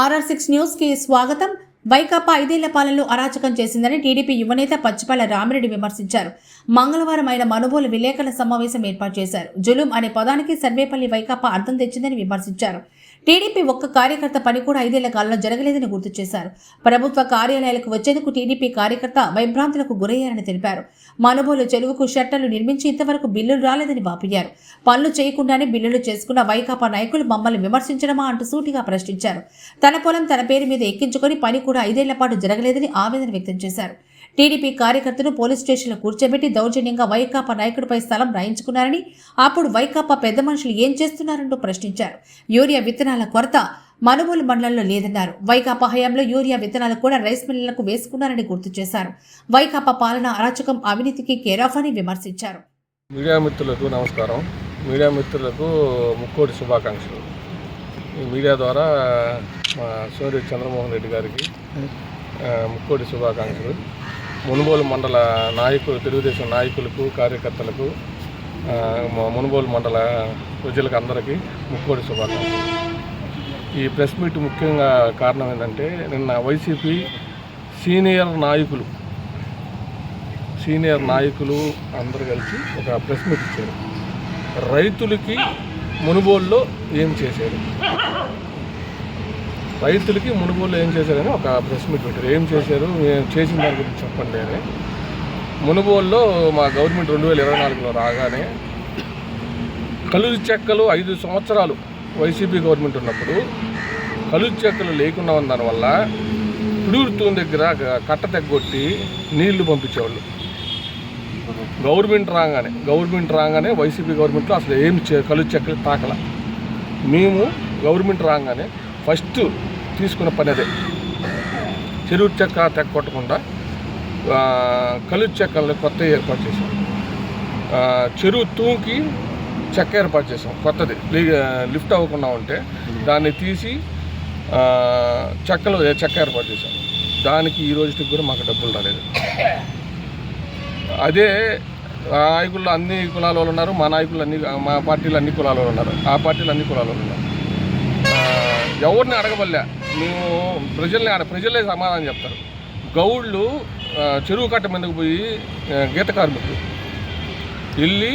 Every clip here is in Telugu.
ఆర్ఆర్ సిక్స్ న్యూస్కి స్వాగతం. వైకాపా ఐదేళ్ళ పాలనలో అరాచకం చేసిందని టీడీపీ యువనేత పచ్చిపల్ల రామిరెడ్డి విమర్శించారు. మంగళవారం ఆయన మనుబోలు విలేకరుల సమావేశం ఏర్పాటు చేశారు. జులుం అనే పదానికి సర్వేపల్లి వైకాపా అర్థం తెచ్చిందని విమర్శించారు. టీడీపీ ఒక్క కార్యకర్త పని కూడా ఐదేళ్ళ కాలంలో జరగలేదని గుర్తు చేశారు. ప్రభుత్వ కార్యాలయాలకు వచ్చేందుకు టీడీపీ కార్యకర్త వైభ్రాంతులకు గురయ్యారని తెలిపారు. మనుబోలు చెరువుకు షట్టర్లు నిర్మించి ఇంతవరకు బిల్లులు రాలేదని వాపోయారు. పనులు చేయకుండానే బిల్లులు చేసుకున్న వైకాపా నాయకులు మమ్మల్ని విమర్శించడమా అంటూ సూటిగా ప్రశ్నించారు. తన పొలం తన పేరు మీద ఎక్కించుకొని పని కూడా ఐదేళ్ళ పాటు జరగలేదని ఆవేదన వ్యక్తం చేశారు. టీడీపీ కార్యకర్తను పోలీస్ స్టేషన్లో కూర్చోబెట్టి దౌర్జన్యంగా వైకాపా నాయకుడిపై స్థలం రాయించుకున్నారని అప్పుడు వైకాపా పెద్ద మనుషులు ఏం చేస్తున్నారంటూ ప్రశ్నించారు. యూరియా విత్తనాల కొరత మనుగోలు మండలంలో లేదన్నారు. వైకాపా హయాంలో యూరియా విత్తనాలు కూడా రైస్ మిల్లులకు వేసుకున్నారని గుర్తు చేశారు. వైకాపా పాలన అరాచకం అవినీతికి కేరాఫ్ అని విమర్శించారు. మీడియా మిత్రులకు నమస్కారం. మీడియా మిత్రులకు ముక్కోటి శుభాకాంక్షలు. ఈ మీడియా ద్వారా మా సోదరి చంద్రమోహన్ రెడ్డి గారికి ముక్కోటి శుభాకాంక్షలు. మునుగోలు మండల నాయకులు తెలుగుదేశం నాయకులకు కార్యకర్తలకు మునుబోలు మునుగోలు మండల ప్రజలకు అందరికీ ముక్కోడి శుభాకాంక్షలు. ఈ ప్రెస్ మీట్ ముఖ్యంగా కారణం ఏంటంటే నిన్న వైసీపీ సీనియర్ నాయకులు సీనియర్ నాయకులు అందరు కలిసి ఒక ప్రెస్ మీట్ ఇచ్చారు. రైతులకి మునుగోలులో ఏం చేశారు? రైతులకి మునుగోలు ఏం చేశారని ఒక ప్రెస్ మీట్ పెట్టారు. ఏం చేశారు? చేసిన దాని గురించి చెప్పండి అని. మునుగోలులో మా గవర్నమెంట్ రెండు వేల ఇరవై నాలుగులో రాగానే కలుజు చెక్కలు ఐదు సంవత్సరాలు వైసీపీ గవర్నమెంట్ ఉన్నప్పుడు కలుజు చెక్కలు లేకుండా ఉన్న దానివల్ల పిడుగుతూన్ దగ్గర కట్ట తెగ్గొట్టి నీళ్ళు పంపించేవాళ్ళు. గవర్నమెంట్ రాగానే గవర్నమెంట్ రాగానే వైసీపీ గవర్నమెంట్లో అసలు ఏం కలుజు చెక్కలు తాకల. మేము గవర్నమెంట్ రాగానే ఫస్ట్ తీసుకున్న పని అదే. చెరువు చెక్క తెగొట్టకుండా కొట్టకుండా కలు చెక్కల్ని కొత్త ఏర్పాటు చేసాం చెరువు తూకి చెక్క ఏర్పాటు చేసాం కొత్తది. లిఫ్ట్ అవ్వకుండా ఉంటే దాన్ని తీసి చెక్కలు చెక్క ఏర్పాటు చేసాం దానికి ఈ రోజుకి కూడా మాకు డబ్బులు రాలేదు. అదే ఆ నాయకుల్లో అన్ని కులాల వాళ్ళు ఉన్నారు మా నాయకులు అన్ని మా పార్టీలు అన్ని కులాల వాళ్ళు ఉన్నారు. ఆ పార్టీలు అన్ని కులాల వాళ్ళు ఉన్నారు. ఎవరిని అడగబల్లే? మేము ప్రజల్ని అడ ప్రజలే సమాధానం చెప్తారు. గౌళ్ళు చెరువు కట్ట మీదకు పోయి గీత కార్మికులు వెళ్ళి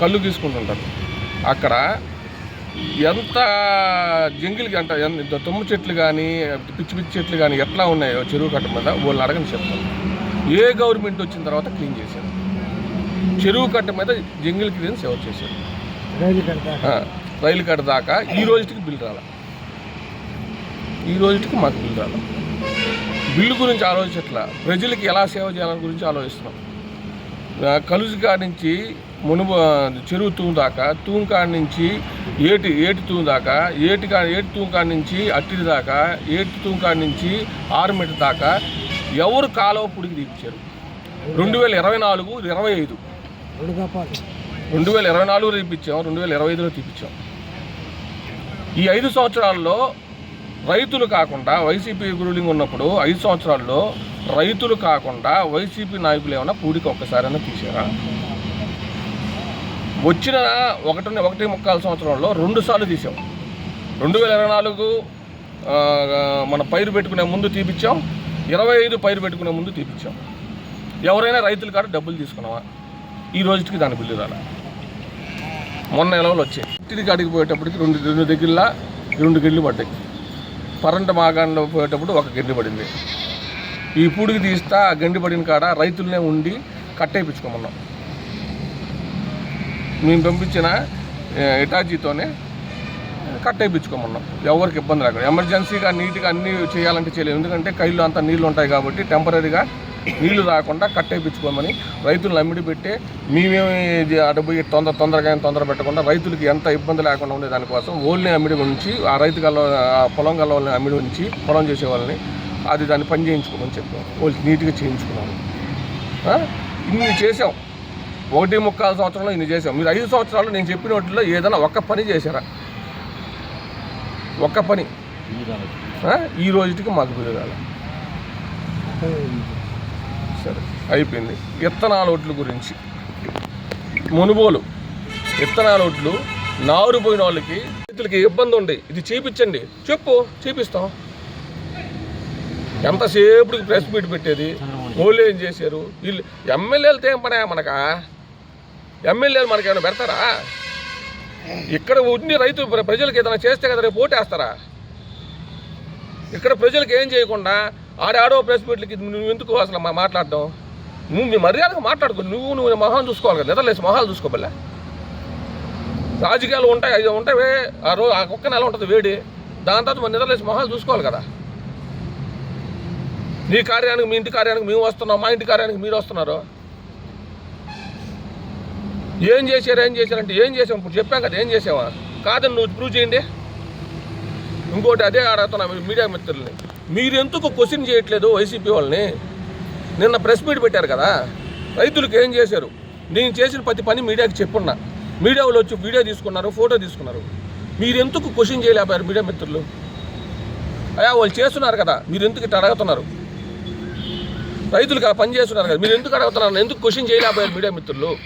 కళ్ళు తీసుకుంటుంటారు అక్కడ ఎంత జంగిల్కి అంట ఎంత తుమ్మ చెట్లు కానీ పిచ్చి పిచ్చి చెట్లు కానీ ఎట్లా ఉన్నాయో చెరువు కట్ట మీద వాళ్ళని అడగని చెప్తారు. ఏ గవర్నమెంట్ వచ్చిన తర్వాత క్లీన్ చేశారు? చెరువు కట్ట మీద జంగిల్ క్లీన్ సేవ చేశారు. రైలు కట్ట దాకా? ఈ రోజుకి బిల్లు రాల. ఈ రోజుకి మాకు బిల్లు రాల బిల్లు గురించి ఆలోచించట్లా. ప్రజలకి ఎలా సేవ చేయాలని గురించి ఆలోచిస్తున్నాం. ఆ, కలుసు కాడ నుంచి మునుగు చెరువు తూము దాకా తూము కాడ నుంచి ఏటి ఏటి తూము దాకా ఏటి కా ఏటి తూము కాడ నుంచి అట్టిడి దాకా ఏటి తూము కాడ నుంచి ఆరు మీటర్ దాకా ఎవరు కాలువ పుడికి తీపించారు రెండు వేల ఇరవై నాలుగు ఇరవై ఐదు. రెండు వేల ఇరవై నాలుగు తీపించాం రెండు వేల ఇరవై ఐదులో తీపించాం ఈ ఐదు సంవత్సరాల్లో రైతులు కాకుండా వైసీపీ రూలింగ్ ఉన్నప్పుడు ఐదు సంవత్సరాల్లో రైతులు కాకుండా వైసీపీ నాయకులు ఏమైనా పూడికి ఒక్కసారైనా తీసారా వచ్చిన ఒకటి ఒకటి ముక్కాల సంవత్సరంలో రెండు సార్లు తీసాం రెండు వేల ఇరవై నాలుగు మన పైరు పెట్టుకునే ముందు తీపిచ్చాం. ఇరవై ఐదు పైరు పెట్టుకునే ముందు తీపిచ్చాం. ఎవరైనా రైతుల కాడ డబ్బులు తీసుకున్నావా? ఈ రోజుకి దాని బిల్లు రాలా. మొన్న ఎలవలు వచ్చాయి. ఇంటికి అడిగిపోయేటప్పటికి రెండు రెండు దగ్గరలా రెండు గిళ్ళు పడ్డాయి. పరంట మాగాణలో పోయేటప్పుడు ఒక గండి పడింది. ఈ పూడికి తీస్తా ఆ గండి పడిన కాడ రైతులనే ఉండి కట్టేయించుకోమన్నాం మేము పంపించిన ఆ, ఇటాచీతోనే కట్టేయించుకోమన్నాం ఎవరికి ఇబ్బంది లేకుండా ఎమర్జెన్సీగా నీట్గా అన్నీ చేయాలంటే చేయలేము ఎందుకంటే కైల్లో అంతా నీళ్ళు ఉంటాయి కాబట్టి టెంపరీగా నీళ్ళు రాకుండా కట్టేయించుకోమని రైతులను అమ్మిడి పెట్టి మేమేమి ఇది అటు పోయి తొందర తొందరగా తొందర పెట్టకుండా రైతులకి ఎంత ఇబ్బంది లేకుండా ఉండే దానికోసం ఓల్ని అమ్మిడి ఉంచి ఆ రైతు గల్ల ఆ పొలం గల్ల వాళ్ళని అమ్మిడి ఉంచి పొలం చేసే వాళ్ళని అది దాన్ని పని చేయించుకోమని చెప్పాం. వాళ్ళు నీట్గా చేయించుకున్నాము ఆ? ఇన్ని చేసాం ఒకటి ముక్కాల సంవత్సరంలో ఇన్ని చేసాం మీరు ఐదు సంవత్సరాలు నేను చెప్పిన వాటిలో ఏదైనా ఒక్క పని చేశారా? ఒక్క పని. ఆ? ఈ రోజుకి మాకు బిరుగాల సరే అయిపోయింది. విత్తనాల ఒట్లు గురించి. మునుగోలు. విత్తనాల ఒట్లు నారు పోయిన వాళ్ళకి రైతులకి ఇబ్బంది ఉంది. ఇది చూపించండి. చెప్పు చూపిస్తాం. ఎంతసేపుడికి ప్రెస్ మీట్ పెట్టేది? వాళ్ళు ఏం చేశారు? వీళ్ళు ఎమ్మెల్యేలతో ఏం పనే మనకా? ఎమ్మెల్యేలు మనకి ఏమైనా పెడతారా? ఇక్కడ ఉండి రైతు ప్ర- ప్రజలకు ఏదైనా చేస్తే కదా రేపు ఓటేస్తారా? ఇక్కడ ప్రజలకు ఏం చేయకుండా ఆడాడో ప్రెస్ మీట్లకి నువ్వు ఎందుకు అసలు మా మాట్లాడడం? నువ్వు మీ మర్యాదగా మాట్లాడుకో నువ్వు నువ్వు మొహం చూసుకోవాలి కదా నిద్రలేసి మొహాలు చూసుకోబల్లే? రాజకీయాలు ఉంటాయి అవి ఉంటాయి ఆ రోజు ఆ ఒక్క నెల ఉంటుంది వేడి. దాని తర్వాత మన నిద్రలేసి మొహాలు చూసుకోవాలి కదా. నీ కార్యానికి మీ ఇంటి కార్యానికి మేము వస్తున్నాం మా ఇంటి కార్యానికి మీరు వస్తున్నారు. ఏం చేశారు ఏం చేశారంటే ఏం చేసాం ఇప్పుడు చెప్పాం కదా ఏం చేసావా కాదని నువ్వు ప్రూవ్ చేయండి. ఇంకోటి అదే అడుగుతున్నా మీడియా మిత్రుల్ని. మీరెందుకు క్వశ్చన్ చేయట్లేదు వైసీపీ వాళ్ళని? నిన్న ప్రెస్ మీట్ పెట్టారు కదా. రైతులకు ఏం చేశారు? నేను చేసిన ప్రతి పని మీడియాకి చెప్పున్నా. మీడియా వాళ్ళు వచ్చి వీడియో తీసుకున్నారు ఫోటో తీసుకున్నారు. మీరెందుకు క్వశ్చన్ చేయలేకపోయారు మీడియా మిత్రులు? అయ్యా వాళ్ళు చేస్తున్నారు కదా. మీరు ఎందుకు ఇట్లా అడుగుతున్నారు? రైతులకు పని చేస్తున్నారు కదా. మీరు ఎందుకు అడుగుతున్నారు ఎందుకు క్వశ్చన్ చేయలేకపోయారు మీడియా మిత్రులు?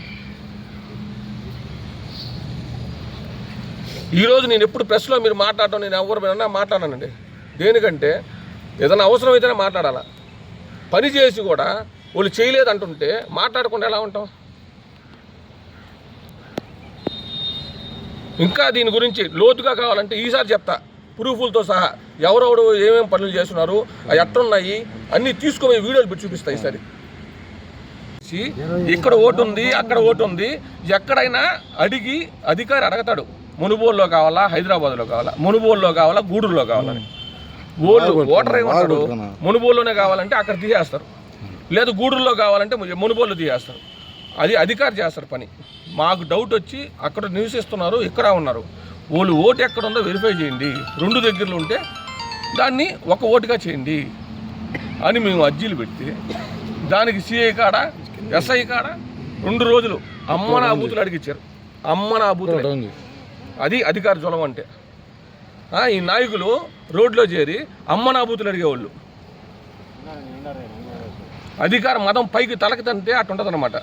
ఈరోజు నేను ఎప్పుడు ప్రెస్లో మీరు మాట్లాడటం నేను ఎవరు విన్నా మాట్లాడానండి. దేనికంటే ఏదైనా అవసరం అయితేనే మాట్లాడాలా? పని చేసి కూడా వాళ్ళు చేయలేదు అంటుంటే మాట్లాడకుండా ఎలా ఉంటాం? ఇంకా దీని గురించి లోతుగా కావాలంటే ఈసారి చెప్తా. ప్రూఫ్లతో సహా ఎవరెవరు ఏమేమి పనులు చేస్తున్నారు అవి ఎట్టున్నాయి అన్నీ తీసుకొని వీడియోలు పెట్టి చూపిస్తాయి ఈసారి. ఇక్కడ ఓటు ఉంది అక్కడ ఓటు ఉంది. ఎక్కడైనా అడిగి అధికారి అడగతాడు. మునుబోల్లో కావాలా హైదరాబాద్లో కావాలా మునుబోల్లో కావాలా గూడూరులో కావాలని. ఓళ్ళు ఓటర్ ఏమంటాడు? మునుబోల్లోనే కావాలంటే అక్కడ తీసేస్తారు. లేదు గూడూరులో కావాలంటే మునుబోళ్ళు తీసేస్తారు. అది అధికారి చేస్తారు పని. మాకు డౌట్ వచ్చి అక్కడ నివసిస్తున్నారు ఇక్కడ ఉన్నారు. వాళ్ళు ఓటు ఎక్కడ ఉందో వెరిఫై చేయండి. రెండు దగ్గరలో ఉంటే దాన్ని ఒక ఓటుగా చేయండి అని మేము అర్జీలు పెడితే దానికి సిఐ కాడ ఎస్ఐ కాడ రెండు రోజులు అమ్మ నా బూతులు అడిగిచ్చారు. అమ్మ నా బూతులు. అది అధికార జ్వలం అంటే. ఈ నాయకులు రోడ్లో చేరి అమ్మ నా అడిగేవాళ్ళు. అధికార మతం పైకి తలకి తంటే అటు ఉంటుందన్నమాట.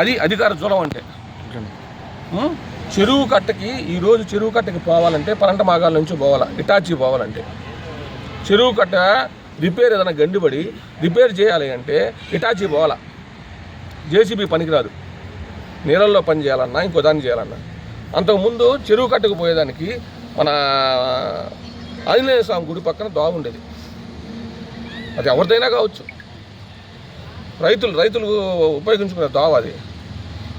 అది అధికార జ్వలం అంటే. చెరువు కట్టకి ఈరోజు చెరువు కట్టకి పోవాలంటే పరంట మాగాల నుంచి పోవాలా ఇటాచి పోవాలంటే. చెరువు కట్ట రిపేర్ ఏదైనా గండిపడి రిపేర్ చేయాలి అంటే ఇటాచి పోవాలా. జేసీబీ పనికిరాదు. నీళ్ళల్లో పని చేయాలన్నా ఇంకో దాన్ని చేయాలన్నా. అంతకుముందు చెరువు కట్టకు పోయేదానికి మన ఆంజనేయ స్వామి గుడి పక్కన దోవ ఉండేది. అది ఎవరిదైనా కావచ్చు. రైతులు రైతులు ఉపయోగించుకునే దోవ అది.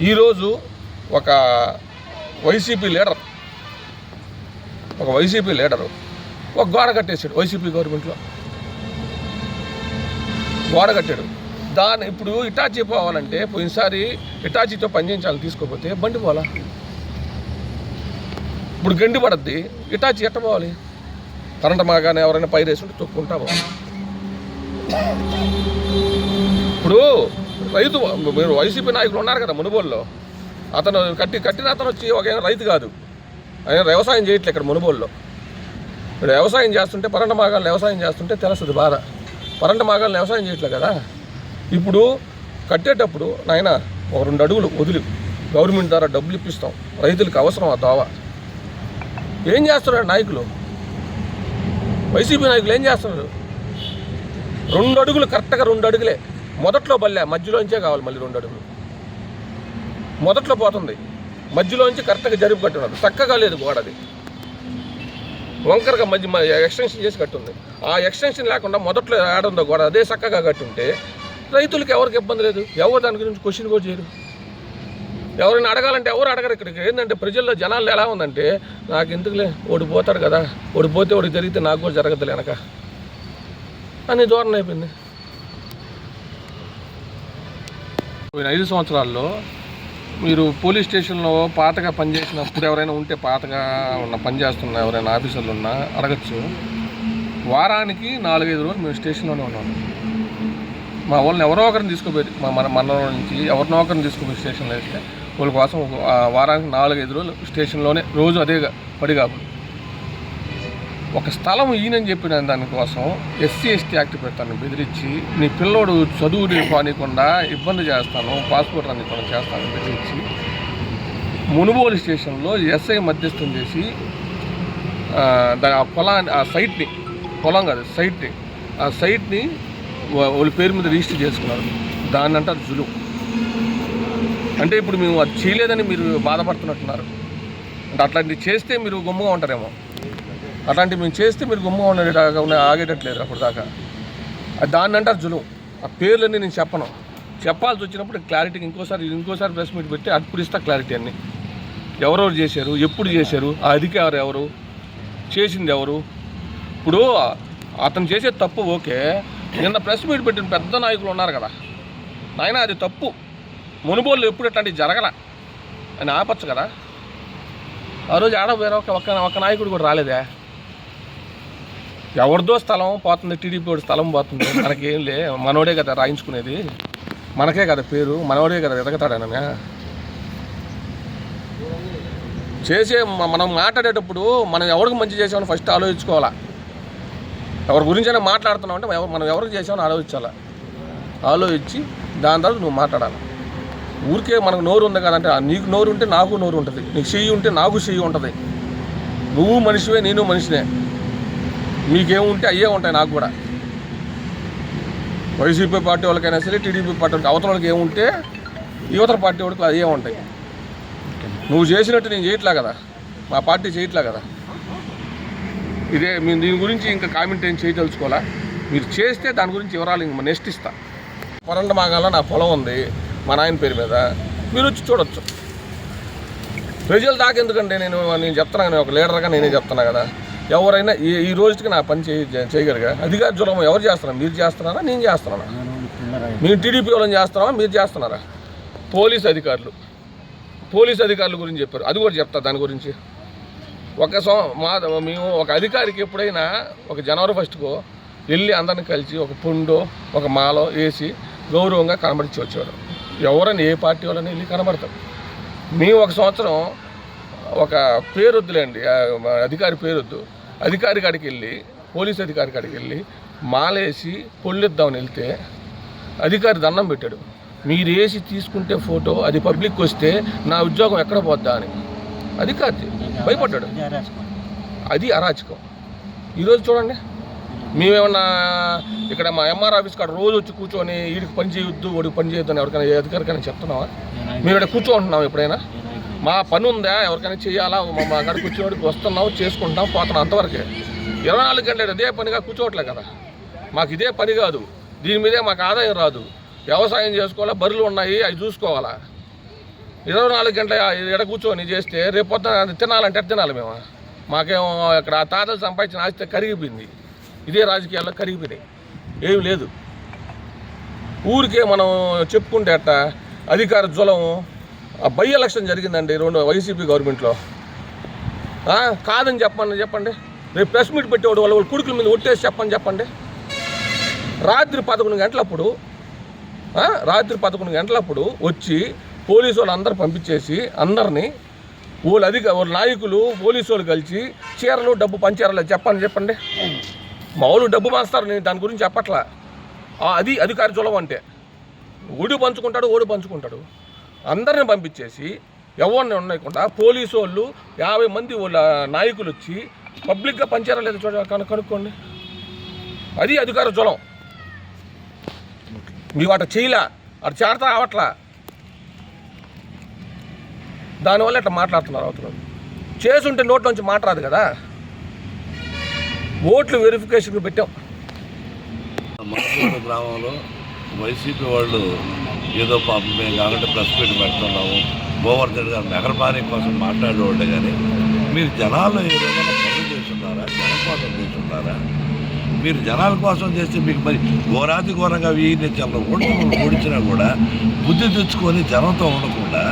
ఈరోజు ఒక వైసీపీ లీడర్ ఒక వైసీపీ లీడరు ఒక గోడ కట్టేశాడు వైసీపీ గవర్నమెంట్లో. గోడ కట్టాడు. దాని ఇప్పుడు ఇటాచీ పోవాలంటే పోయినసారి ఇటాచీతో పనిచేయించాలని తీసుకోపోతే బండి పోవాలా? ఇప్పుడు గండి పడద్ది. ఇటాచి ఎట్ట పోవాలి? కరెంట్ మాగానే ఎవరైనా పైరేసి ఉంటే తొక్కుంటా పోవాలి. ఇప్పుడు రైతు మీరు వైసీపీ నాయకులు ఉన్నారు కదా మునుబోల్లో. అతను కట్టి కట్టిన అతను వచ్చి ఒక రైతు కాదు. ఆయన వ్యవసాయం చేయట్లే ఇక్కడ మునుబోల్లో. ఇప్పుడు వ్యవసాయం చేస్తుంటే పరంట మాగాలను వ్యవసాయం చేస్తుంటే తెలుస్తుంది బాధ. పరంట మాగాలను వ్యవసాయం చేయట్లే కదా. ఇప్పుడు కట్టేటప్పుడు నాయన ఒక రెండు అడుగులు వదిలి గవర్నమెంట్ ద్వారా డబ్బులు ఇప్పిస్తాం. రైతులకు అవసరం ఆ దావా. ఏం చేస్తున్నారు నాయకులు? వైసీపీ నాయకులు ఏం చేస్తున్నారు? రెండు అడుగులు కరెక్ట్గా రెండు అడుగులే. మొదట్లో బల్లే మధ్యలోంచే కావాలి మళ్ళీ రెండు అడుగులు. మొదట్లో పోతుంది. మధ్యలోంచి కరెక్ట్గా జరుపు కట్టున్నారు చక్కగా లేదు గోడది. వంకరగా మధ్య ఎక్స్టెన్షన్ చేసి కట్టుంది. ఆ ఎక్స్టెన్షన్ లేకుండా మొదట్లో ఆడుందో గోడ అదే చక్కగా కట్టుంటే రైతులకు ఎవరికి ఇబ్బంది లేదు? ఎవరు దాని గురించి క్వశ్చన్ కూడా చేయరు. ఎవరైనా అడగాలంటే ఎవరు అడగరు ఇక్కడికి. ఏంటంటే ప్రజల్లో జనాలు ఎలా ఉందంటే నాకు ఎందుకులే ఓడిపోతాడు కదా ఓడిపోతే ఓడికి జరిగితే నాకు కూడా జరగదులే వెనక. అని ధోరణి అయిపోయింది. పోయిన ఐదు సంవత్సరాల్లో మీరు పోలీస్ స్టేషన్లో పాతగా పనిచేసినప్పుడు ఎవరైనా ఉంటే పాతగా ఉన్న పనిచేస్తున్న ఎవరైనా ఆఫీసర్లు ఉన్నా అడగచ్చు. వారానికి నాలుగైదు రోజులు మేము స్టేషన్లోనే ఉన్నాము మా వాళ్ళని ఎవరో ఒకరిని తీసుకుపోయి మా మన మన నుంచి ఎవరినో ఒకరిని తీసుకుపోయి స్టేషన్లో వేస్తే వాళ్ళ కోసం వారానికి నాలుగైదు రోజులు స్టేషన్లోనే రోజు అదే పడి కాబట్టి ఒక స్థలం ఈయనని చెప్పిన దానికోసం ఎస్సీ ఎస్టీ యాక్ట్ పెడతాను బెదిరించి నీ పిల్లోడు చదువు పానీయకుండా ఇబ్బంది చేస్తాను పాస్పోర్ట్ రానికుండా చేస్తాను బెదిరించి మునుగోలు స్టేషన్లో ఎస్ఐ మధ్యస్థం చేసి ఆ, ఆ పొలాన్ని ఆ సైట్ని పొలం కాదు సైట్ని ఆ సైట్ని వాళ్ళ పేరు మీద రిజిస్టర్ చేసుకున్నారు. దాన్ని అది జులుం. అంటే ఇప్పుడు మేము అది చేయలేదని మీరు బాధపడుతున్నట్టున్నారు. అంటే అట్లాంటివి చేస్తే మీరు గుమ్మగా ఉంటారేమో. అట్లాంటివి మేము చేస్తే మీరు గుమ్మగా ఉండేలాగా ఉన్న- ఆగేటట్లేదు అప్పుడు దాకా అది దాన్ని అంటారు జులుం. ఆ పేర్లన్నీ నేను చెప్పను. చెప్పాల్సి వచ్చినప్పుడు క్లారిటీకి ఇంకోసారి ఇంకోసారి ప్రెస్ మీట్ పెట్టి అప్పుడు ఇస్తా క్లారిటీ అన్ని. ఎవరెవరు చేశారు ఎప్పుడు చేశారు ఆ అధికారు ఎవరు చేసింది ఎవరు. ఇప్పుడు అతను చేసే తప్పు ఓకే. నిన్న ప్రెస్ మీట్ పెట్టిన పెద్ద నాయకులు ఉన్నారు కదా. నాయన అది తప్పు. మునుబోళ్ళు ఎప్పుడు ఇట్లాంటివి జరగల. అని ఆపచ్చు కదా. ఆ రోజు ఆడ వేరే ఒక ఒక నాయకుడు కూడా రాలేదే. ఎవరిదో స్థలం పోతుంది టీడీపీ వాడి స్థలం పోతుంది. మనకేం లే మనోడే కదా రాయించుకునేది. మనకే కదా పేరు మనోడే కదా ఎదగతాడనమే చేసే మనం మాట్లాడేటప్పుడు మనం ఎవరికి మంచి చేసామని ఫస్ట్ ఆలోచించుకోవాలా. ఎవరి గురించైనా మాట్లాడుతున్నాం అంటే మనం ఎవరికి చేసామని ఆలోచించాలా. ఆలోచించి దాని తర్వాత నువ్వు మాట్లాడాలి. ఊరికే మనకు నోరు ఉంది కదంటే ఆ నీకు నోరు ఉంటే నాకు నోరు ఉంటుంది. నీకు చెయ్యి ఉంటే నాకు చెయ్యి ఉంటుంది. నువ్వు మనిషివే నేను మనిషినే. మీకేముంటే అయ్యే ఉంటాయి నాకు కూడా. వైసీపీ పార్టీ వాళ్ళకైనా సరే టీడీపీ పార్టీ వాళ్ళకి అవతల వాళ్ళకి ఏముంటే యువతల పార్టీ వాళ్ళకి అయ్యే ఉంటాయి. నువ్వు చేసినట్టు నేను చేయట్లే కదా. మా పార్టీ చేయట్లే కదా. ఇదే మేము దీని గురించి ఇంకా కామెంట్ ఏం చేయదలుచుకోవాలా? మీరు చేస్తే దాని గురించి వివరాలు ఇంక నెక్స్ట్ ఇస్తా. పొరండ మాగాలో నా పొలం ఉంది. మా నాయన పేరు మీద మీరు వచ్చి చూడొచ్చు. ప్రజలు దాకా ఎందుకంటే నేను నేను చెప్తున్నాను ఒక లీడర్గా నేనే చెప్తున్నా కదా. ఎవరైనా ఈ ఈ రోజుకి నా పని చేయ చేయగలిగా? అధికార జ్వరం ఎవరు చేస్తున్నారు? మీరు చేస్తున్నారా? నేను చేస్తున్నానా? మేము టీడీపీ వాళ్ళని చేస్తున్నామా మీరు చేస్తున్నారా? పోలీస్ అధికారులు. పోలీస్ అధికారుల గురించి చెప్పారు. అది కూడా చెప్తా దాని గురించి. ఒక సో మా మేము ఒక అధికారికి ఎప్పుడైనా ఒక జనవరి ఫస్ట్కో వెళ్ళి అందరిని కలిసి ఒక పుండో ఒక మాలో వేసి గౌరవంగా కనబడిచ్చి వచ్చేవాడు ఎవరైనా ఏ పార్టీ వాళ్ళని వెళ్ళి కనబడతారు మేము ఒక సంవత్సరం ఒక పేరు వద్దులేండి ఆ, మా అధికారి పేరు వద్దు అధికారి కాడికి వెళ్ళి పోలీస్ అధికారి కాడికి వెళ్ళి మాలేసి పొళ్ళిద్దామని వెళ్తే అధికారి దండం పెట్టాడు. మీరు వేసి తీసుకుంటే ఫోటో అది పబ్లిక్ వస్తే నా ఉద్యోగం ఎక్కడ పోద్దా అని. అధికారి భయపడ్డాడు. అది అరాచకం. ఈరోజు చూడండి. మేమేమన్నా ఇక్కడ మా ఎంఆర్ ఆఫీస్ కాడ రోజు వచ్చి కూర్చొని వీడికి పని చేయొద్దు వాడికి పని చేయొద్దు అని ఎవరికైనా ఏ అధికారికైనా చెప్తున్నావా? మేము ఇక్కడ కూర్చోంటున్నాం ఎప్పుడైనా. మా పని ఉందా? ఎవరికైనా చేయాలా? మా కాడ కూర్చోడికి వస్తున్నాం చేసుకుంటాం పోతున్నాం అంతవరకే. ఇరవై నాలుగు గంటలు ఇదే పనిగా కూర్చోవట్లే కదా. మాకు ఇదే పని కాదు. దీని మీదే మాకు ఆదాయం రాదు. వ్యవసాయం చేసుకోవాలా? బర్రెలు ఉన్నాయి అవి చూసుకోవాలా? ఇరవై నాలుగు గంటల ఎడ కూర్చొని చేస్తే రేపు పొద్దున తినాలంటే తినాలి మేము. మాకేమో ఇక్కడ తాతలు సంపాదించిన ఆస్తి కరిగిపోయింది. ఇదే రాజకీయాల్లో కరిగిపోయినాయి. ఏమి లేదు. ఊరికే మనం చెప్పుకుంటే అట్ట అధికార జ్వలం ఆ బై ఎలక్షన్ జరిగిందండి రెండు వైసీపీ గవర్నమెంట్లో. కాదని చెప్పండి చెప్పండి. రేపు ప్రెస్ మీట్ పెట్టేవాడు వాళ్ళు వాళ్ళ కుడుకుల మీద ఒట్టేసి చెప్పండి చెప్పండి. రాత్రి పదకొండు గంటలప్పుడు రాత్రి పదకొండు గంటలప్పుడు వచ్చి పోలీసు వాళ్ళు అందరు పంపించేసి అందరినీ వాళ్ళు అధిక వాళ్ళ నాయకులు పోలీసు వాళ్ళు కలిసి చీరలు డబ్బు పంచారలే చెప్పండి చెప్పండి. మామూలు డబ్బు మాస్తారు నేను దాని గురించి చెప్పట్లా. అది అధికారి చులవ అంటే. ఓడి పంచుకుంటాడు ఓడి పంచుకుంటాడు. అందరిని పంపించేసి ఎవరిని ఉన్నాయకుండా పోలీసు వాళ్ళు యాభై మంది వాళ్ళ నాయకులు వచ్చి పబ్లిక్గా పంచారా లేదా చూడ కను- కనుక్కోండి. అది అధికార జ్వలం మీకు అటు చేయలే అటు చేరతా అవట్లా దానివల్ల ఇట్లా మాట్లాడుతున్నారు అవుతున్నారు చేసుంటే నోట్లోంచి మాట్లాడదు కదా. ఓట్లు వెరిఫికేషన్కి పెట్టాం. మనుగోడు గ్రామంలో వైసీపీ వాళ్ళు ఏదో పాపం మేము కావాలంటే ప్రెస్ మీట్ పెడుతున్నాము. గోవర్ధన్ గారు నగరపాలన కోసం మాట్లాడేవాళ్ళే కానీ మీరు జనాలు ఏదైనా పనులు చేస్తున్నారా? జనం కోసం చేస్తున్నారా? మీరు జనాల కోసం చేస్తే మీకు మరి ఘోరాతి ఘోరంగా వీరిని చాలా ఓడిచినా కూడా బుద్ధి తెచ్చుకొని జనంతో ఉండకుండా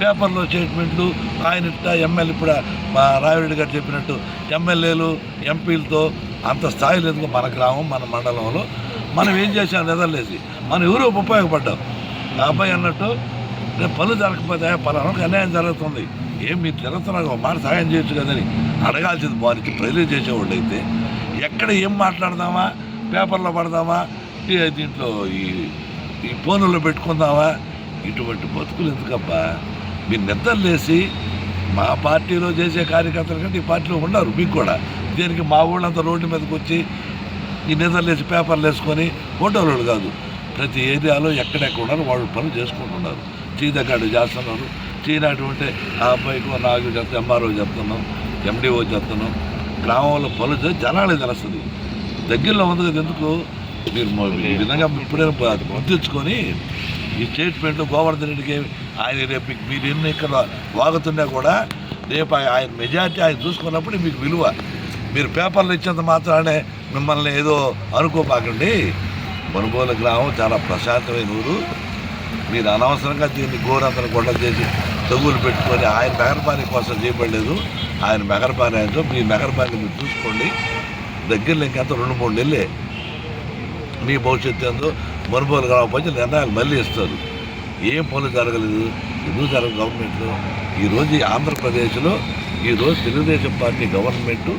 పేపర్లో స్టేట్మెంట్లు ఆయన ఇట్లా ఎమ్మెల్యే ఇప్పుడు మా రావిరెడ్డి గారు చెప్పినట్టు ఎమ్మెల్యేలు ఎంపీలతో అంత స్థాయి లేదు మన గ్రామం మన మండలంలో. మనం ఏం చేసాం నిద్రలేసి మనం ఎవరో ఉపయోగపడ్డాం. అబ్బాయి అన్నట్టు రేపు పనులు జరగకపోతే పలానాకి అన్యాయం జరుగుతుంది. ఏం మీరు జరుగుతున్నారు మాట సహాయం చేయొచ్చు కదని అడగాల్సింది బాగుంది ప్రజలు చేసేవాళ్ళు అయితే. ఎక్కడ ఏం మాట్లాడదామా? పేపర్లో పడదామా? ఈ దీంట్లో ఈ ఈ ఫోన్లో పెట్టుకుందామా? ఇటువంటి బతుకులు ఎందుకబ్బా? మీరు నిద్రలేసి మా పార్టీలో చేసే కార్యకర్తల కంటే ఈ పార్టీలో ఉన్నారు మీకు కూడా. దీనికి మా ఊళ్ళంతా రోడ్డు మీదకి వచ్చి ఈ నిద్రలేసి పేపర్లు వేసుకొని ఫోటోలు కాదు. ప్రతి ఏరియాలో ఎక్కడెక్కడ ఉన్నారో వాళ్ళు పనులు చేసుకుంటున్నారు చీదగాడు చేస్తున్నారు. చీనాటి ఉంటే ఆ అబ్బాయికి నాకు చెప్తా ఎంఆర్ఓ చెప్తున్నాం ఎండిఓ చెప్తున్నాం గ్రామంలో పనులు చేసి జనాలే తెలుస్తుంది. దగ్గరలో ఉంది కదా ఎందుకు? మీరు ఈ విధంగా ఇప్పుడే బ- గుర్తించుకొని ఈ స్టేట్మెంట్ గోవర్ధన్ రెడ్డికి ఆయన రేపు మీరు ఎన్ని ఇక్కడ వాగుతున్నా కూడా రేపు ఆయన మెజార్టీ ఆయన చూసుకున్నప్పుడు మీకు విలువ. మీరు పేపర్లు ఇచ్చేంత మాత్రానే మిమ్మల్ని ఏదో అనుకోపాకండి. మనుగోలు గ్రామం చాలా ప్రశాంతమైన ఊరు. మీరు అనవసరంగా దీన్ని ఘోరంతను గొడవ చేసి తగులు పెట్టుకొని ఆయన మెగరపాని కోసం చేయబడలేదు. ఆయన మెగరపాని ఆయనతో మీ మెగరపాని మీరు చూసుకోండి. దగ్గరలో ఇంకెంత రెండు మూడు నెలలే. మీ భవిష్యత్తు ఏందో మనుబోలు గ్రామ ప్రజలు నిర్ణయాలు మళ్ళీ ఇస్తారు. ఏం పనులు జరగలేదు. ఎందుకు జరగదు గవర్నమెంట్లో ఈరోజు ఆంధ్రప్రదేశ్లో ఈరోజు తెలుగుదేశం పార్టీ గవర్నమెంట్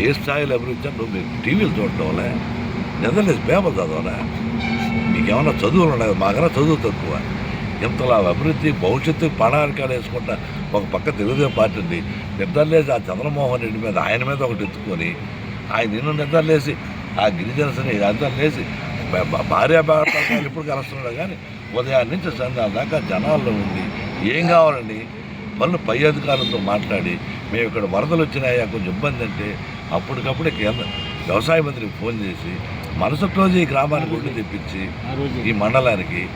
ఏ స్థాయిలో అభివృద్ధి అంటే మీరు టీవీలు చూడటంలే వల్ల పేపర్ చదవలే మీకేమన్నా చదువులు ఉన్నాయి? మాకన్నా చదువు తక్కువ. ఇంతలా అభివృద్ధి భవిష్యత్తు ప్రణాళికలు వేసుకుంటా ఒక పక్క తెలుగుదేశం పార్టీ ఉంది. నిద్రలేసి ఆ చంద్రమోహన్ రెడ్డి మీద ఆయన మీద ఒకటి ఎత్తుకొని ఆయన నిన్ను నిద్రలేసి ఆ గిరిజనసని నిద్రలేసి భార్య భర్తలు ఎప్పుడు కలుస్తున్నాడు కానీ ఉదయం నుంచి సంధ్యాల దాకా జనాల్లో ఉండి ఏం కావాలండి? పనులు పై అధికారులతో మాట్లాడి మేము ఇక్కడ వరదలు వచ్చినాయా కొంచెం ఇబ్బంది అంటే అప్పటికప్పుడే కేంద్ర వ్యవసాయ మంత్రికి ఫోన్ చేసి మరుసటి రోజు ఈ గ్రామానికి ఒడ్డు తెప్పించి ఈ మండలానికి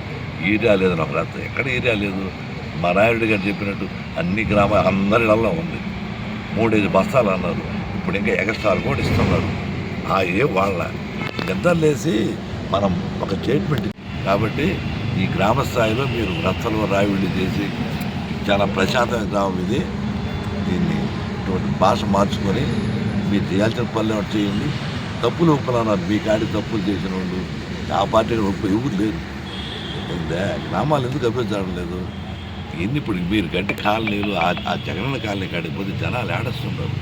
ఏరియా లేదు నాకు రాత్ర ఎక్కడ ఏరియా లేదు? మా నాయుడు గారు చెప్పినట్టు అన్ని గ్రామ అందరి ఉంది. మూడేసి బస్తాలు అన్నారు. ఇప్పుడు ఇంకా ఎగస్ట్రాలు కూడా ఇస్తున్నారు. ఆ ఏ వాళ్ళ నిద్రలేసి మనం ఒక స్టేట్మెంట్ కాబట్టి ఈ గ్రామ స్థాయిలో మీరు రత్తలు రావిళ్ళు చేసి చాలా ప్రశాంతమైన గ్రామం ఇది. దీన్ని ఇటువంటి భాష మార్చుకొని మీరు చేయాల్సిన పనులు చేయండి. తప్పులు ఒప్పులన్నారు మీ కాడి తప్పులు చేసిన వాళ్ళు. ఆ పార్టీని ఒప్పు ఎవరు లేదు అయిందా గ్రామాలు ఎందుకు అభివృద్ధి లేదు? ఎన్ని ఇప్పుడు మీరు గట్టి కాలనీలు ఆ ఆ జగనన్న కాలనీ కాడికి పోతే జనాలు ఆడేస్తుంటారు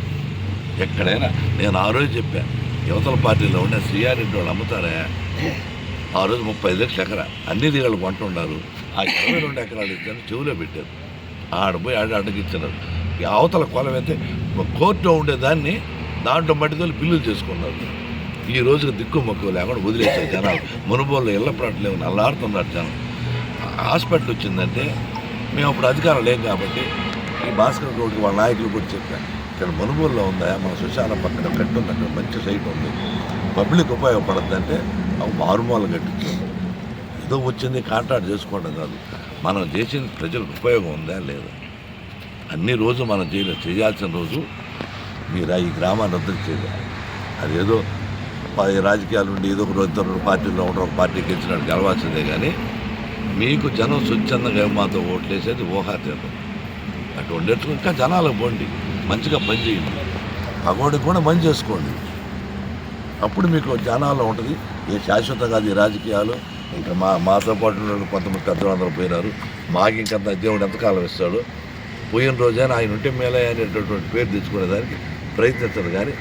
ఎక్కడైనా నేను ఆ రోజు చెప్పాను. యువతల పార్టీలో ఉండే శ్రీయారెడ్డి వాళ్ళు అమ్ముతారా? ఆ రోజు ముప్పై ఐదు లక్షలు ఎకరా. అన్ని దిగాళ్ళు కొంటున్నారు ఆ ఇరవై రెండు ఎకరాలు ఇచ్చాను చెవులో పెట్టారు. ఆడ పోయి ఆడ అడ్డగిచ్చినారు. ఈ అవతల కొలం అయితే కోర్టులో ఉండేదాన్ని దాంట్లో మట్టితో బిల్లులు చేసుకున్నారు. ఈ రోజుకి దిక్కు మొక్కు లేకుండా వదిలేశారు జనాలు. మునుబోళ్ళు ఇళ్ళ ప్రాట్లు లేవు నల్లాడుతున్నారు జనం. హాస్పిటల్ వచ్చిందంటే మేము అప్పుడు అధికారం లేం కాబట్టి ఈ భాస్కర్ గౌడ్కి వాళ్ళ నాయకులు కూడా చెప్పాను ఇక్కడ మునుగోలులో ఉందా? మన సుశాల పక్కన కట్టు ఉంది అక్కడ మంచి సైట్ ఉంది. పబ్లిక్ ఉపయోగపడుతుందంటే అవి మారుమూల కట్టించారు ఏదో వచ్చింది కాంట్రాక్ట్ చేసుకోవడం కాదు. మనం చేసిన ప్రజలకు ఉపయోగం ఉందా? లేదా? అన్ని రోజు మనం చేయలేదు చేయాల్సిన రోజు మీరు ఈ గ్రామాన్ని వద్దకు చేయాలి. అదేదో రాజకీయాలు ఉండి ఏదో ఒక ఇద్దరు పార్టీలో ఉండరు ఒక పార్టీ గెలిచినట్టు గెలవాల్సిందే కానీ మీకు జనం స్వచ్ఛందంగా మాతో ఓట్లేసేది ఊహాతీతం. అటు ఉండేట్టు ఇంకా జనాలకు పోండి. మంచిగా పని చేయండి. పగోడికి కూడా మంచి చేసుకోండి. అప్పుడు మీకు జనాల్లో ఉంటుంది. ఏ శాశ్వత కాదు ఈ రాజకీయాలు ఇంకా మా మాతో పాటు కొంతమంది పెద్దవాళ్ళందరూ పోయినారు. మాకు ఇంకంత దేవుడు ఎంతకాలం ఇస్తాడు? పోయిన రోజైనా ఆయన ఉంటే మేలే అనేటటువంటి పేరు తెచ్చుకునేదానికి ప్రయత్నించదు కానీ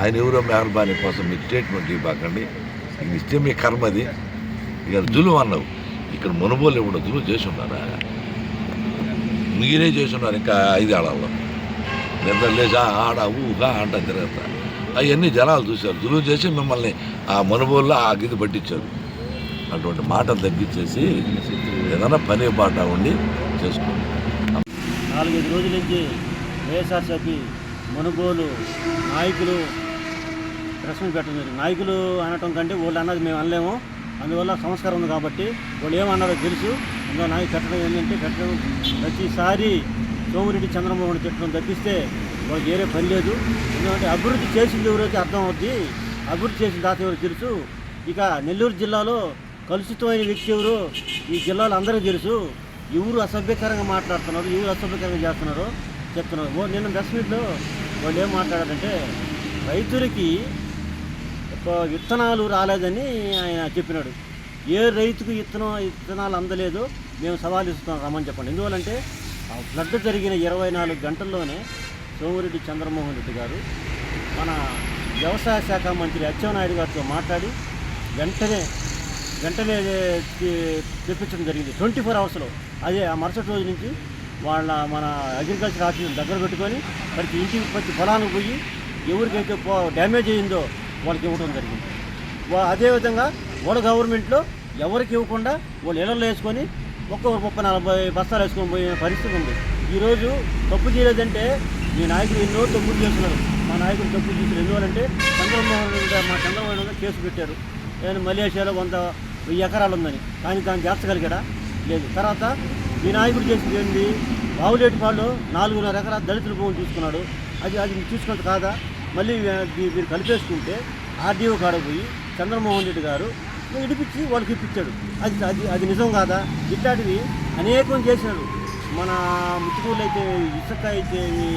ఆయన ఎవరో మెహర్బానీ కోసం మీకు స్టేట్మెంట్ ఇవ్వకండి. ఇది ఇస్తే మీ కర్మది ఇక జులుం అన్నావు. ఇక్కడ మునుబోలు ఇవ్వడం జులుం చేసి ఉన్నారా? మీరే చేసి ఉన్నారు. ఇంకా ఐదేళ్ళలో. నిద్ర లేచి ఆడ ఊగా అంట తిరుగుతా. అవన్నీ జనాలు చూశారు. జులుం చేసి మిమ్మల్ని ఆ మనుబోల్లో ఆ గిది పట్టించారు. అటువంటి మాటలు తగ్గించేసి ఏదైనా పని పాట ఉండి చేసుకోండి. నాలుగైదు రోజుల నుంచి వైఎస్ఆర్సీపీ మనుగోలు నాయకులు ప్రశ్న పెట్టడం నాయకులు అనటం కంటే వాళ్ళు అన్నది మేము అనలేము. అందువల్ల సంస్కారం ఉంది కాబట్టి వాళ్ళు ఏమన్నారో తెలుసు. అందులో నాయకు పెట్టడం ఏంటంటే పెట్టడం ప్రతిసారి సోమిరెడ్డి చంద్రమోహన్ తిట్టడం తప్పిస్తే వాళ్ళకి వేరే పని లేదు. ఎందుకంటే అభివృద్ధి చేసింది ఎవరైతే అర్థం అవుద్ది అభివృద్ధి చేసిన దాత ఎవరు తెలుసు? ఇక నెల్లూరు జిల్లాలో కలుషితమైన వ్యక్తి ఎవరు? ఈ జిల్లాలో అందరికీ తెలుసు. ఎవరు అసభ్యకరంగా మాట్లాడుతున్నారు ఎవరు అసభ్యకరంగా చేస్తున్నారు చెప్తున్నారు. ఓ నిన్న ప్రెస్ వాళ్ళు ఏం మాట్లాడారంటే రైతులకి విత్తనాలు రాలేదని ఆయన చెప్పినాడు. ఏ రైతుకు విత్తనం విత్తనాలు అందలేదు మేము సవాల్ ఇస్తున్నాం రమ్మని చెప్పండి. ఎందువల్లంటే ఫ్లడ్ జరిగిన ఇరవై నాలుగు గంటల్లోనే సోమిరెడ్డి చంద్రమోహన్ రెడ్డి గారు మన వ్యవసాయ శాఖ మంత్రి అచ్చెన్నాయుడు గారితో మాట్లాడి వెంటనే వెంటనే తెప్పించడం జరిగింది. ట్వంటీ ఫోర్ అవర్స్లో. అదే ఆ మరుసటి రోజు నుంచి వాళ్ళ మన అగ్రికల్చర్ ఆఫీస్ దగ్గర పెట్టుకొని ప్రతి ఇంటికి ప్రతి పొలానికి పోయి ఎవరికైతే డ్యామేజ్ అయ్యిందో వాళ్ళకి ఇవ్వడం జరిగింది. అదేవిధంగా వాళ్ళ గవర్నమెంట్లో ఎవరికి ఇవ్వకుండా వాళ్ళు ఇళ్ళలో వేసుకొని ఒక్కొక్క ముప్పై నలభై బస్తాలు వేసుకొని పోయే పరిస్థితి ఉంది. ఈరోజు తప్పు చేయలేదంటే మీ నాయకులు ఎన్నో తప్పులు చేస్తున్నారు. మా నాయకులు తప్పులు చేసిన ఎందువల్లంటే చంద్రమోహన్ రెడ్డి గారు- మా చంద్రమోహన్ రెడ్డి కేసు పెట్టారు. నేను మలేషియాలో వంద వెయ్యి ఎకరాలు ఉందని. కానీ దాన్ని చేర్చగలిగాడా? లేదు. తర్వాత మీ నాయకుడు చేసింది ఏంటి బావులేటిపాడులో నాలుగున్నర ఎకరాల దళితుల భూమి తీసుకున్నాడు అది అది తీసుకున్నది కాదా? మళ్ళీ మీరు కలిపేసుకుంటే ఆర్డీఓ కాడ పోయి చంద్రమోహన్ రెడ్డి గారు ఇడిపించి వాళ్ళకి ఇప్పించాడు. అది అది అది నిజం కాదా? ఇట్లాంటివి అనేకం చేశాడు. మన ముత్తుకూరులో అయితే ఇసుక అయితేవి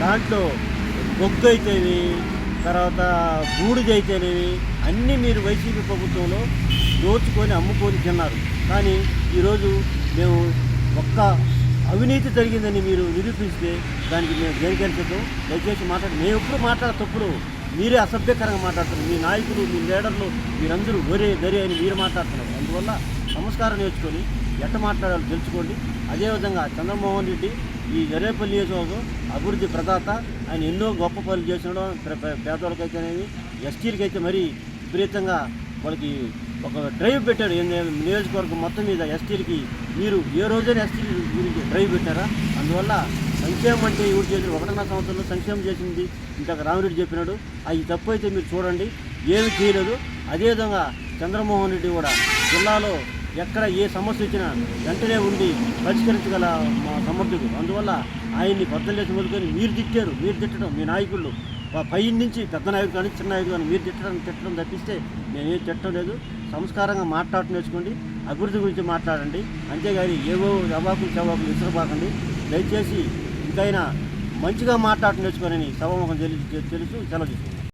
దాంట్లో బొగ్గు అయితేవి తర్వాత బూడిద అయితేనేవి అన్నీ మీరు వైసీపీ ప్రభుత్వంలో దోచుకొని అమ్ముకొని తిన్నారు. కానీ ఈరోజు మేము ఒక్క అవినీతి జరిగిందని మీరు నిరూపిస్తే దానికి మేము దేనికరిచేద్దాం దయచేసి మాట్లాడి. మేము ఎప్పుడు మాట్లాడే తప్పుడు. మీరే అసభ్యకరంగా మాట్లాడుతున్నారు. మీ నాయకులు మీ లీడర్లు మీరందరూ ఒరే దరే అని మీరు మాట్లాడుతున్నారు. అందువల్ల సంస్కారం నేర్చుకొని ఎట్ట మాట్లాడాలో తెలుసుకోండి. అదేవిధంగా చంద్రమోహన్ రెడ్డి ఈ జరేపల్లి నియోజకవర్గం అభివృద్ధి ప్రదాత. ఆయన ఎన్నో గొప్ప పనులు చేసినాడు. ప్ర- అనేది పేదవాళ్ళకైతేనేమి ఎస్టీలకి అయితే మరీ విపరీతంగా వాళ్ళకి ఒక డ్రైవ్ పెట్టాడు. నియోజకవర్గం మొత్తం మీద ఎస్టీలకి మీరు ఏ రోజైనా ఎస్టీ గురించి డ్రైవ్ పెట్టారా? అందువల్ల సంక్షేమం అంటే ఎవరు చేసిన ఒకటన్నర సంవత్సరంలో సంక్షేమం చేసింది. ఇంతక రామిరెడ్డి చెప్పినాడు. అది తప్పు అయితే మీరు చూడండి. ఏమి చేయలేదు. అదేవిధంగా చంద్రమోహన్ రెడ్డి కూడా జిల్లాలో ఎక్కడ ఏ సమస్య వచ్చినా వెంటనే ఉండి పరిష్కరించగల మా సమర్థుడు. అందువల్ల ఆయన్ని బద్దలేసి మొదలుకొని మీరు తిట్టారు. మీరు తిట్టడం మీ నాయకులు. పై నుంచి పెద్ద నాయకుడు కానీ చిన్న నాయకుడు కానీ మీరు తిట్టడం తిట్టడం తప్పిస్తే నేనేం తిట్టడం లేదు. సంస్కారంగా మాట్లాడటం నేర్చుకోండి. అభివృద్ధి గురించి మాట్లాడండి. అంతేగాని ఏవో జవాకులు చవాకులు విసురబాకండి దయచేసి ఇంకైనా మంచిగా మాట్లాడటం నేర్చుకోనని సభాముఖం తెలుసు తెలుసు సెలవు తీసుకుంటాను